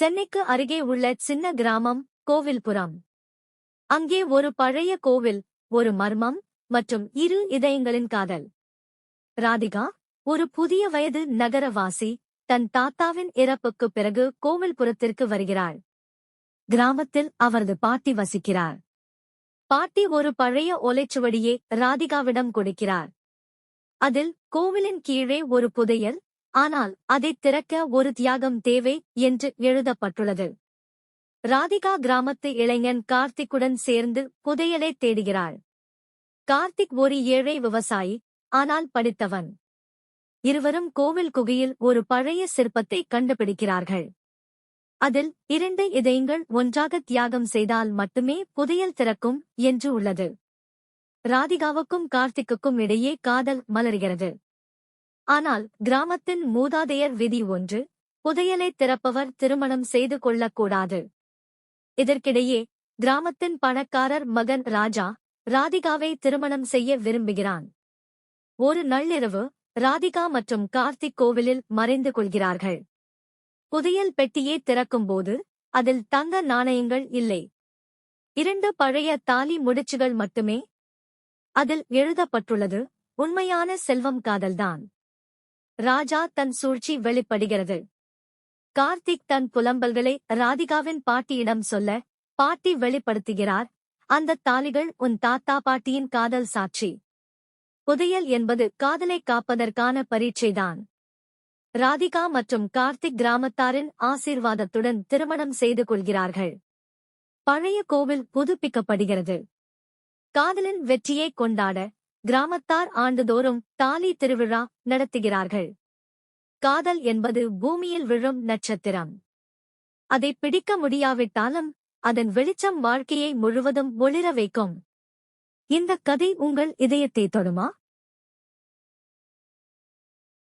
சென்னைக்கு அருகே உள்ள சின்ன கிராமம் கோவில்புரம். அங்கே ஒரு பழைய கோவில் ஒரு மர்மம் மற்றும் இரு இதயங்களின் காதல். ராதிகா ஒரு புதிய வயது நகரவாசி தன் தாத்தாவின் இறப்புக்குப் பிறகு கோவில்புரத்திற்கு வருகிறாள். கிராமத்தில் அவரது பாட்டி வசிக்கிறார். பாட்டி ஒரு பழைய ஓலைச்சுவடியை ராதிகாவிடம் கொடுக்கிறார். அதில் கோவிலின் கீழே ஒரு புதையல் ஆனால் அதைத் திறக்க ஒரு தியாகம் தேவை என்று எழுதப்பட்டுள்ளது. ராதிகா கிராமத்து இளைஞன் கார்த்திக்குடன் சேர்ந்து புதையலை தேடுகிறாள். கார்த்திக் ஒரு ஏழை விவசாயி ஆனால் படித்தவன். இருவரும் கோவில் குகையில் ஒரு பழைய சிற்பத்தை கண்டுபிடிக்கிறார்கள். அதில் இரண்டு இதயங்கள் ஒன்றாக தியாகம் செய்தால் மட்டுமே புதையல் திறக்கும் என்று உள்ளது. ராதிகாவுக்கும் கார்த்திக்குக்கும் இடையே காதல் மலர்கிறது. ஆனால் கிராமத்தின் மூதாதையர் விதி ஒன்று புதையலை திறப்பவர் திருமணம் செய்து கொள்ளக்கூடாது. இதற்கிடையே கிராமத்தின் பணக்காரர் மகன் ராஜா ராதிகாவை திருமணம் செய்ய விரும்புகிறான். ஒரு நள்ளிரவு ராதிகா மற்றும் கார்த்திக் கோவிலில் மறைந்து கொள்கிறார்கள். புதையல் பெட்டியை திறக்கும்போது அதில் தங்க நாணயங்கள் இல்லை. இரண்டு பழைய தாலி முடிச்சுகள் மட்டுமே. அதில் எழுதப்பட்டுள்ளது உண்மையான செல்வம் காதல்தான். ராஜா தன் சூழ்ச்சி வெளிப்படுகிறது. கார்த்திக் தன் புலம்பல்களை ராதிகாவின் பாட்டியிடம் சொல்ல பாட்டி வெளிப்படுத்துகிறார். அந்த தாலிகள் உன் தாத்தா பாட்டியின் காதல் சாட்சி. புதையல் என்பது காதலை காப்பதற்கான பரீட்சைதான். ராதிகா மற்றும் கார்த்திக் கிராமத்தாரின் ஆசீர்வாதத்துடன் திருமணம் செய்து கொள்கிறார்கள். பழைய கோவில் புதுப்பிக்கப்படுகிறது. காதலின் வெற்றியை கொண்டாட கிராமத்தார் ஆண்டுதோறும் தாலி திருவிழா நடத்துகிறார்கள். காதல் என்பது பூமியில் விழும் நட்சத்திரம். அதை பிடிக்க முடியாவிட்டாலும் அதன் வெளிச்சம் வாழ்க்கையை முழுவதும் ஒளிர வைக்கும். இந்த கதை உங்கள் இதயத்தை தொடுமா?